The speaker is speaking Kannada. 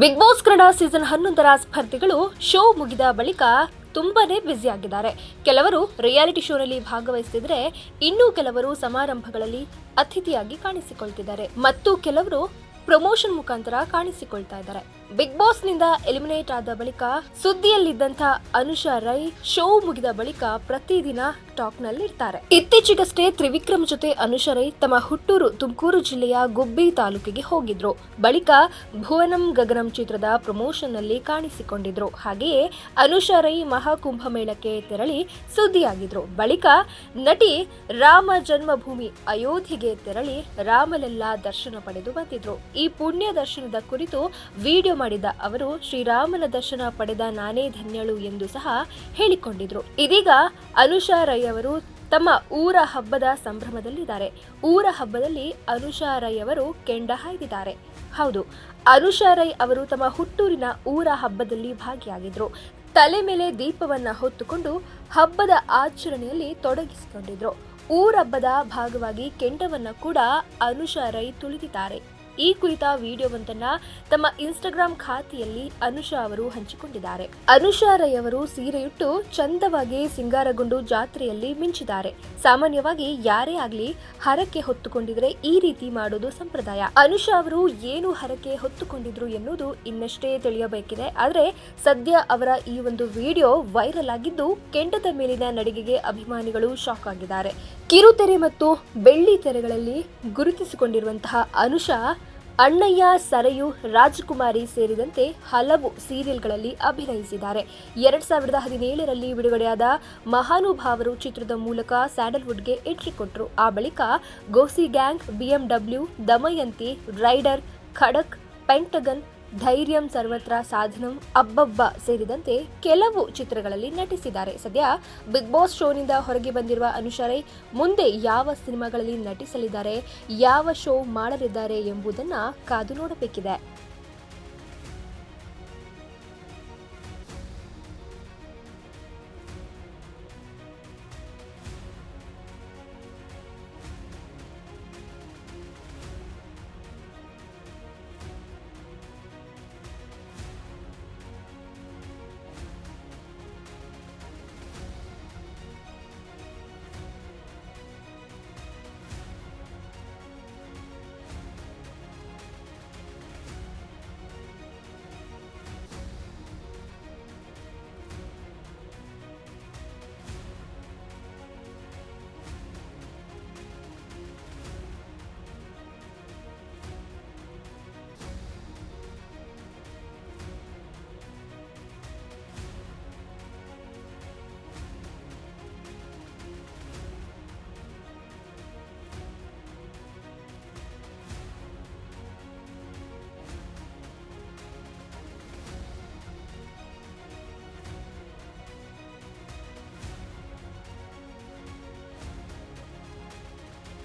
ಬಿಗ್ ಬಾಸ್ ಕನ್ನಡ ಸೀಸನ್ ಹನ್ನೊಂದರ ಸ್ಪರ್ಧಿಗಳು ಶೋ ಮುಗಿದ ಬಳಿಕ ತುಂಬಾನೇ ಬ್ಯುಸಿ ಆಗಿದ್ದಾರೆ. ಕೆಲವರು ರಿಯಾಲಿಟಿ ಶೋನಲ್ಲಿ ಭಾಗವಹಿಸಿದ್ರೆ ಇನ್ನೂ ಕೆಲವರು ಸಮಾರಂಭಗಳಲ್ಲಿ ಅತಿಥಿಯಾಗಿ ಕಾಣಿಸಿಕೊಳ್ತಿದ್ದಾರೆ. ಮತ್ತು ಕೆಲವರು ಪ್ರಮೋಷನ್ ಮುಖಾಂತರ ಕಾಣಿಸಿಕೊಳ್ತಾ ಇದ್ದಾರೆ. ಬಿಗ್ ಬಾಸ್ನಿಂದ ಎಲಿಮಿನೇಟ್ ಆದ ಬಳಿಕ ಸುದ್ದಿಯಲ್ಲಿದ್ದಂತ ಅನುಷಾ ರೈ ಶೋ ಮುಗಿದ ಬಳಿಕ ಪ್ರತಿದಿನ ಟಾಕ್ನಲ್ಲಿ ಇರ್ತಾರೆ ಇತ್ತೀಚೆಗಷ್ಟೇ ತ್ರಿವಿಕ್ರಮ್ ಜೊತೆ ಅನುಷಾ ರೈ ತಮ್ಮ ಹುಟ್ಟೂರು ತುಮಕೂರು ಜಿಲ್ಲೆಯ ಗುಬ್ಬಿ ತಾಲೂಕಿಗೆ ಹೋಗಿದ್ರು. ಬಳಿಕ ಭುವನಂ ಗಗನಂ ಚಿತ್ರದ ಪ್ರಮೋಷನ್ನಲ್ಲಿ ಕಾಣಿಸಿಕೊಂಡಿದ್ರು. ಹಾಗೆಯೇ ಅನುಷಾ ರೈ ಮಹಾಕುಂಭ ಮೇಳಕ್ಕೆ ತೆರಳಿ ಸುದ್ದಿಯಾಗಿದ್ರು. ಬಳಿಕ ನಟಿ ರಾಮ ಜನ್ಮಭೂಮಿ ಅಯೋಧ್ಯೆಗೆ ತೆರಳಿ ರಾಮಲೆಲ್ಲ ದರ್ಶನ ಪಡೆದು ಬಂದಿದ್ರು. ಈ ಪುಣ್ಯ ದರ್ಶನದ ಕುರಿತು ವಿಡಿಯೋ ಮಾಡಿದ ಅವರು, ಶ್ರೀರಾಮನ ದರ್ಶನ ಪಡೆದ ನಾನೇ ಧನ್ಯಳು ಎಂದು ಸಹ ಹೇಳಿಕೊಂಡಿದ್ರು. ಇದೀಗ ಅನುಷಾ ರೈ ಅವರು ತಮ್ಮ ಊರ ಹಬ್ಬದ ಸಂಭ್ರಮದಲ್ಲಿದ್ದಾರೆ. ಊರ ಹಬ್ಬದಲ್ಲಿ ಅನುಷಾ ರೈ ಅವರು ಕೆಂಡ ಹಾಯ್ದಿದ್ದಾರೆ. ಹೌದು, ಅನುಷಾ ರೈ ಅವರು ತಮ್ಮ ಹುಟ್ಟೂರಿನ ಊರ ಹಬ್ಬದಲ್ಲಿ ಭಾಗಿಯಾಗಿದ್ರು. ತಲೆ ಮೇಲೆ ದೀಪವನ್ನ ಹೊತ್ತುಕೊಂಡು ಹಬ್ಬದ ಆಚರಣೆಯಲ್ಲಿ ತೊಡಗಿಸಿಕೊಂಡಿದ್ರು. ಊರಬ್ಬದ ಭಾಗವಾಗಿ ಕೆಂಡವನ್ನ ಕೂಡ ಅನುಷಾ ರೈ ತುಳಿದಿದ್ದಾರೆ. ಈ ಕುರಿತ ವಿಡಿಯೋವೊಂದನ್ನ ತಮ್ಮ ಇನ್ಸ್ಟಾಗ್ರಾಮ್ ಖಾತೆಯಲ್ಲಿ ಅನುಷಾ ಅವರು ಹಂಚಿಕೊಂಡಿದ್ದಾರೆ. ಅನುಷಾ ರೈ ಅವರು ಸೀರೆಯುಟ್ಟು ಚಂದವಾಗಿ ಸಿಂಗಾರಗೊಂಡು ಜಾತ್ರೆಯಲ್ಲಿ ಮಿಂಚಿದ್ದಾರೆ. ಸಾಮಾನ್ಯವಾಗಿ ಯಾರೇ ಆಗ್ಲಿ ಹರಕೆ ಹೊತ್ತುಕೊಂಡಿದ್ರೆ ಈ ರೀತಿ ಮಾಡೋದು ಸಂಪ್ರದಾಯ. ಅನುಷಾ ಅವರು ಏನು ಹರಕೆ ಹೊತ್ತುಕೊಂಡಿದ್ರು ಎನ್ನುವುದು ಇನ್ನಷ್ಟೇ ತಿಳಿಯಬೇಕಿದೆ. ಆದರೆ ಸದ್ಯ ಅವರ ಈ ಒಂದು ವಿಡಿಯೋ ವೈರಲ್ ಆಗಿದ್ದು ಕೆಂಡದ ಮೇಲಿನ ನಡಿಗೆಗೆ ಅಭಿಮಾನಿಗಳು ಶಾಕ್ ಆಗಿದ್ದಾರೆ. ಕಿರುತೆರೆ ಮತ್ತು ಬೆಳ್ಳಿ ತೆರೆಗಳಲ್ಲಿ ಗುರುತಿಸಿಕೊಂಡಿರುವಂತಹ ಅನುಷಾ, ಅಣ್ಣಯ್ಯ, ಸರಯು, ರಾಜಕುಮಾರಿ ಸೇರಿದಂತೆ ಹಲವು ಸೀರಿಯಲ್ಗಳಲ್ಲಿ ಅಭಿನಯಿಸಿದ್ದಾರೆ. ಎರಡ್ ಸಾವಿರದ ಹದಿನೇಳರಲ್ಲಿ ಬಿಡುಗಡೆಯಾದ ಮಹಾನುಭಾವರು ಚಿತ್ರದ ಮೂಲಕ ಸ್ಯಾಂಡಲ್ವುಡ್ಗೆ ಎಂಟ್ರಿ ಕೊಟ್ಟರು ಆ ಬಳಿಕ Gosi Gang, BMW, Damayanti, Rider, Khadak, Pentagon Dhairyam Sarvatra Sadhanam ಅಬ್ಬಬ್ಬ ಸೇರಿದಂತೆ ಕೆಲವು ಚಿತ್ರಗಳಲ್ಲಿ ನಟಿಸಿದ್ದಾರೆ. ಸದ್ಯ ಬಿಗ್ ಬಾಸ್ ಶೋನಿಂದ ಹೊರಗೆ ಬಂದಿರುವ ಅನುಷಾ ರೈ ಮುಂದೆ ಯಾವ ಸಿನಿಮಾಗಳಲ್ಲಿ ನಟಿಸಲಿದ್ದಾರೆ, ಯಾವ ಶೋ ಮಾಡಲಿದ್ದಾರೆ ಎಂಬುದನ್ನ ಕಾದು ನೋಡಬೇಕಿದೆ.